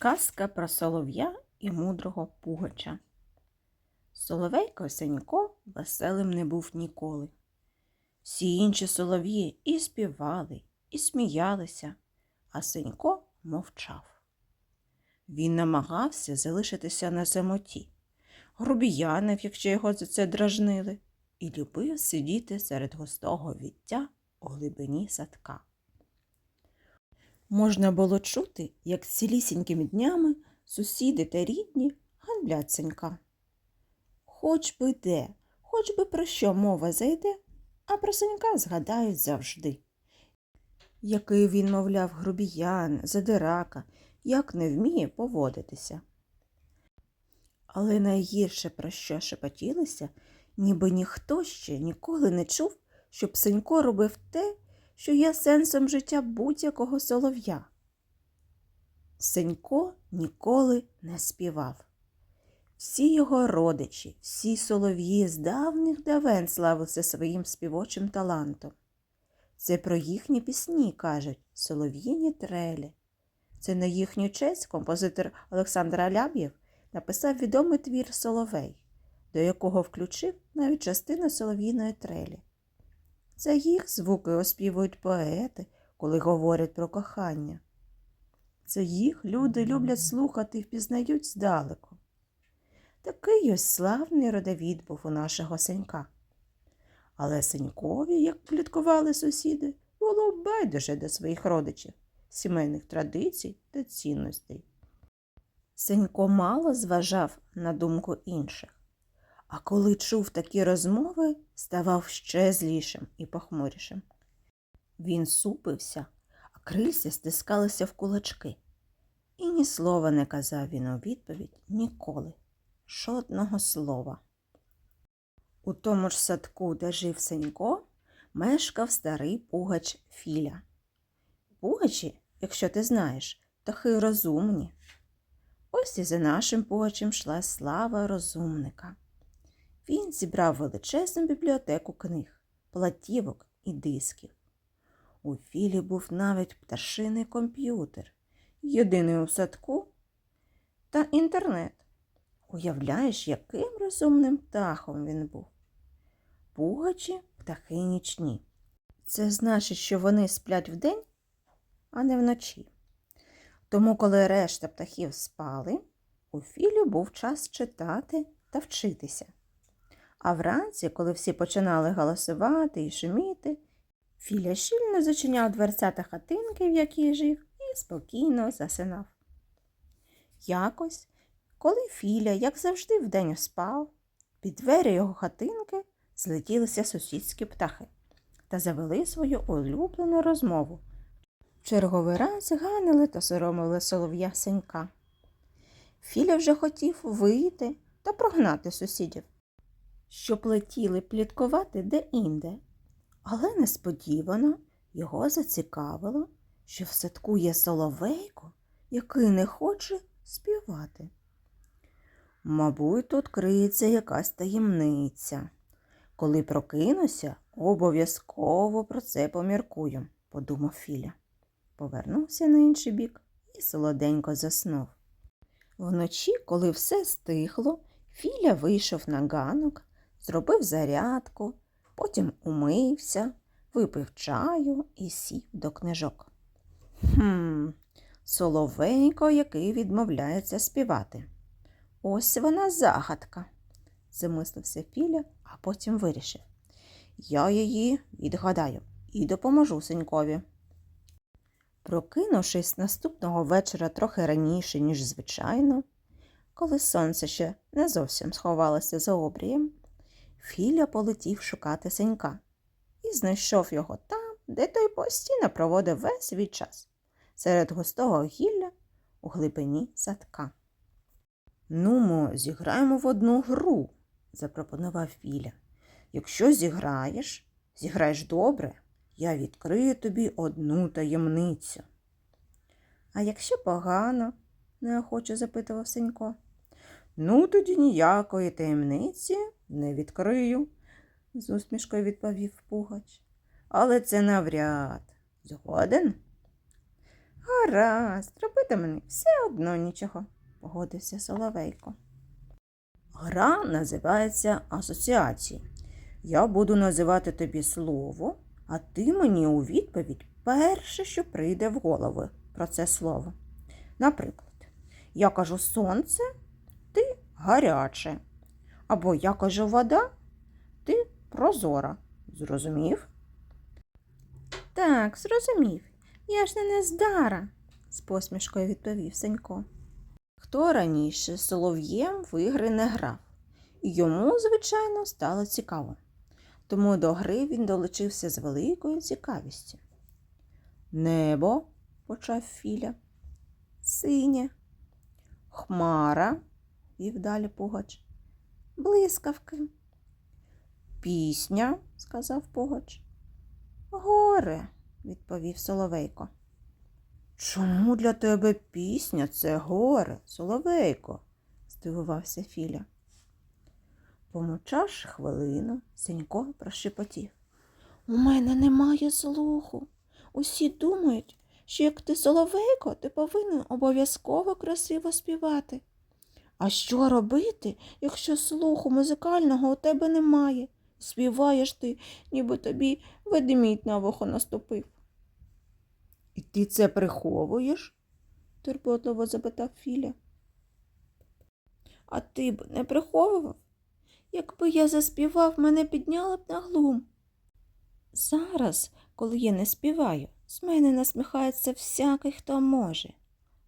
Казка про солов'я і мудрого пугача. Соловейко Сенько веселим не був ніколи. Всі інші солов'ї і співали, і сміялися, а Сенько мовчав. Він намагався залишитися на самоті, грубіянив, якщо його за це дражнили, і любив сидіти серед густого віття у глибині садка. Можна було чути, як цілісінькими днями сусіди та рідні ганблять Сенька. Хоч би де, хоч би про що мова зайде, а про Сенька згадають завжди. Який він, мовляв, грубіян, задирака, як не вміє поводитися. Але найгірше, про що шепотілися, ніби ніхто ще ніколи не чув, щоб Сенько робив те, що є сенсом життя будь-якого солов'я. Сенько ніколи не співав. Всі його родичі, всі солов'ї з давніх давен славилися своїм співочим талантом. Це про їхні пісні кажуть солов'їні трелі. Це на їхню честь композитор Олександр Аляб'єв написав відомий твір Соловей, до якого включив навіть частину солов'їної трелі. Це їх звуки оспівують поети, коли говорять про кохання. Це їх люди люблять слухати і впізнають здалеку. Такий ось славний родовід був у нашого Сенька. Але Сенькові, як пліткували сусіди, було байдуже до своїх родичів, сімейних традицій та цінностей. Сенько мало зважав на думку інших, а коли чув такі розмови, ставав ще злішим і похмурішим. Він супився, а крильця стискалися в кулачки. І ні слова не казав він у відповідь ніколи, жодного слова. У тому ж садку, де жив Сенько, мешкав старий пугач Філя. Пугачі, якщо ти знаєш, птахи розумні. Ось і за нашим пугачем йшла слава розумника. Він зібрав величезну бібліотеку книг, платівок і дисків. У Філі був навіть пташиний комп'ютер, єдиний у садку та інтернет. Уявляєш, яким розумним птахом він був. Пугачі птахи нічні. Це значить, що вони сплять вдень, а не вночі. Тому, коли решта птахів спали, у Філю був час читати та вчитися. А вранці, коли всі починали голосувати і шуміти, Філя щільно зачиняв дверцята хатинки, в якій жив, і спокійно засинав. Якось, коли Філя, як завжди, вдень спав, під двері його хатинки злетілися сусідські птахи та завели свою улюблену розмову. Черговий раз ганили та соромили солов'я сенька. Філя вже хотів вийти та прогнати сусідів, щоб летіли пліткувати де-інде. Але несподівано його зацікавило, що в садку є соловейко, який не хоче співати. Мабуть, тут криється якась таємниця. Коли прокинуся, обов'язково про це поміркую, подумав Філя. Повернувся на інший бік і солоденько заснув. Вночі, коли все стихло, Філя вийшов на ганок, зробив зарядку, потім умився, випив чаю і сів до книжок. Хм, соловейко, який відмовляється співати. Ось вона загадка, замислився Філя, а потім вирішив. Я її відгадаю і допоможу Сенькові. Прокинувшись наступного вечора трохи раніше, ніж звичайно, коли сонце ще не зовсім сховалося за обрієм, Філя полетів шукати Сенька і знайшов його там, де той постійно проводив весь свій час, серед густого гілля у глибині садка. Нумо, зіграємо в одну гру, запропонував Філя. Якщо зіграєш, зіграєш добре, я відкрию тобі одну таємницю. А якщо погано, неохоче запитував Сенько. Ну, тоді ніякої таємниці не відкрию, з усмішкою відповів Пугач. Але це навряд. Згоден? Гаразд, робити мені все одно нічого, погодився Соловейко. Гра називається асоціації. Я буду називати тобі слово, а ти мені у відповідь перше, що прийде в голову про це слово. Наприклад, я кажу сонце, ти гаряче. Або я кажу вода, ти прозора. Зрозумів? Так, зрозумів. Я ж не нездара, з посмішкою відповів Сенько. Хто раніше солов'єм в ігри не грав, йому, звичайно, стало цікаво. Тому до гри він долучився з великою цікавістю. Небо, почав Філя, синє, хмара, вів далі Пугач, блискавки. Пісня, сказав Пугач. Горе, відповів Соловейко. Чому для тебе пісня це горе, Соловейко? здивувався Філя. Помовчавши хвилину, Сенько прошепотів. У мене немає слуху. Усі думають, що як ти соловейко, ти повинен обов'язково красиво співати. А що робити, якщо слуху музикального у тебе немає? Співаєш ти, ніби тобі ведмідь на вухо наступив. І ти це приховуєш? турботливо запитав Філя. А ти б не приховував? Якби я заспівав, мене підняли б на глум. Зараз, коли я не співаю, з мене насміхається всякий, хто може.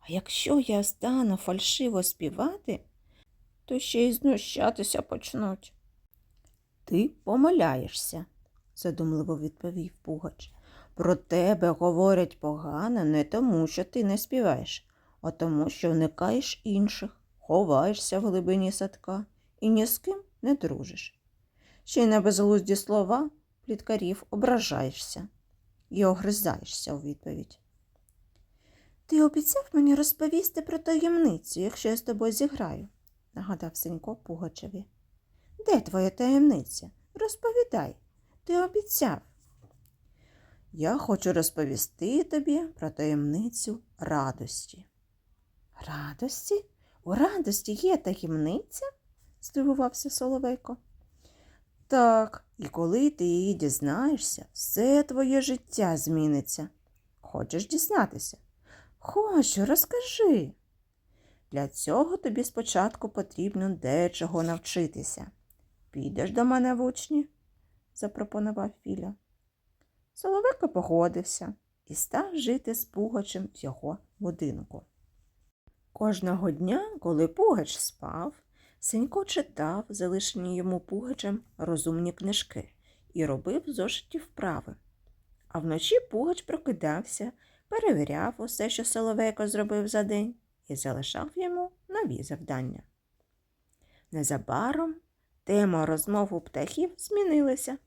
А якщо я стану фальшиво співати, то ще й знущатися почнуть. Ти помиляєшся, задумливо відповів Пугач. Про тебе говорять погано не тому, що ти не співаєш, а тому, що уникаєш інших, ховаєшся в глибині садка і ні з ким не дружиш. Ще й на безглузді слова пліткарів ображаєшся і огризаєшся у відповідь. Ти обіцяв мені розповісти про таємницю, якщо я з тобою зіграю, нагадав Сенько Пугачеві. Де твоя таємниця? Розповідай, ти обіцяв. Я хочу розповісти тобі про таємницю радості. Радості? У радості є таємниця? здивувався Соловейко. Так, і коли ти її дізнаєшся, все твоє життя зміниться. Хочеш дізнатися? Хочу, розкажи. Для цього тобі спочатку потрібно дечого навчитися. Підеш до мене в учні? запропонував Філя. Соловейко погодився і став жити з Пугачем в його будинку. Кожного дня, коли Пугач спав, Сенько читав залишені йому Пугачем розумні книжки і робив зошиті вправи. А вночі Пугач прокидався, перевіряв усе, що Соловейко зробив за день, і залишав йому нові завдання. Незабаром тема розмов у птахів змінилася.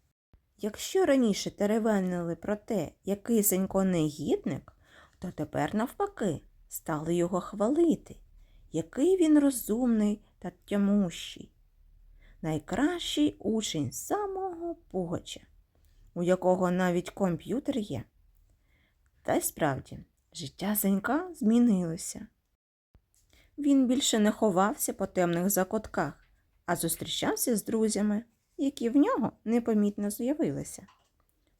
Якщо раніше теревенили про те, який Сенько негідник, то тепер, навпаки, стали його хвалити, який він розумний та тямущий. Найкращий учень самого Пугача, у якого навіть комп'ютер є. Та й справді, життя Сенька змінилося. Він більше не ховався по темних закутках, а зустрічався з друзями, які в нього непомітно з'явилися.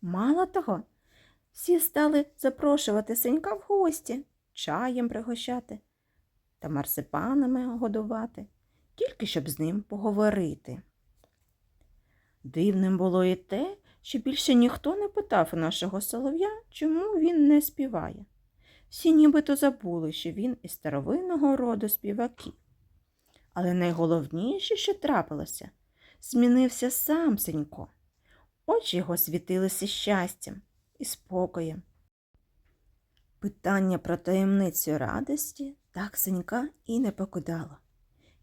Мало того, всі стали запрошувати Сенька в гості, чаєм пригощати та марсипанами годувати, тільки щоб з ним поговорити. Дивним було і те, що більше ніхто не питав нашого солов'я, чому він не співає. Всі нібито забули, що він із старовинного роду співаків. Але найголовніше, що трапилося, змінився сам Сенько. Очі його світилися щастям і спокоєм. Питання про таємницю радості так Сенька і не покидало.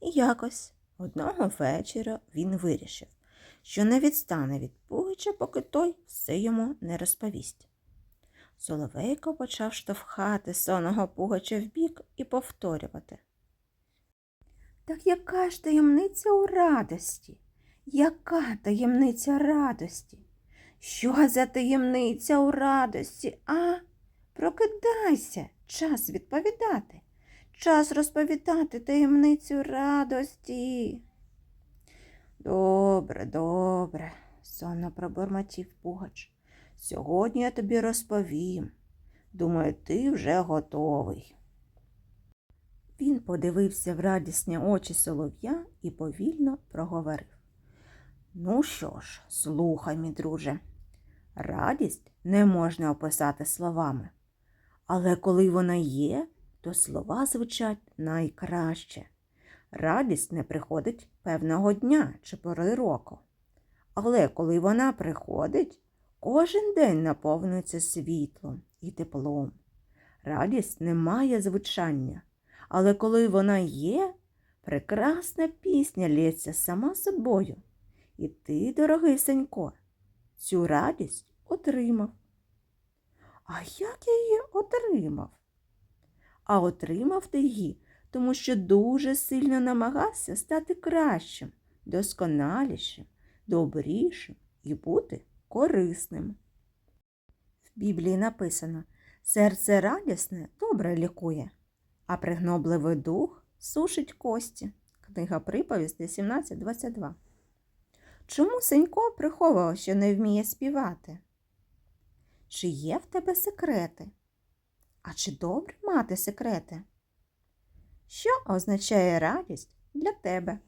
І якось одного вечора він вирішив, що не відстане від Пугича, поки той все йому не розповість. Соловейко почав штовхати сонного Пугача вбік і повторювати. Так яка ж таємниця у радості? Яка таємниця радості? Що за таємниця у радості, а? Прокидайся, час відповідати. Час розповідати таємницю радості. Добре, добре, сонно пробормотів Пугач. Сьогодні я тобі розповім. Думаю, ти вже готовий. Він подивився в радісні очі солов'я і повільно проговорив. Ну що ж, слухай, мій друже. Радість не можна описати словами, але коли вона є, то слова звучать найкраще. Радість не приходить певного дня чи пори року. Але коли вона приходить, кожен день наповнюється світлом і теплом. Радість не має звучання, але коли вона є, прекрасна пісня лється сама собою. І ти, дорогий Сенько, цю радість отримав. А як я її отримав? А отримав ти її, тому що дуже сильно намагався стати кращим, досконалішим, добрішим і бути корисним. В Біблії написано серце радісне добре лікує, а пригнобливий дух сушить кості. Книга приповісти 17.22. Чому Сенько приховував, що не вміє співати? Чи є в тебе секрети? А чи добре мати секрети? Що означає радість для тебе?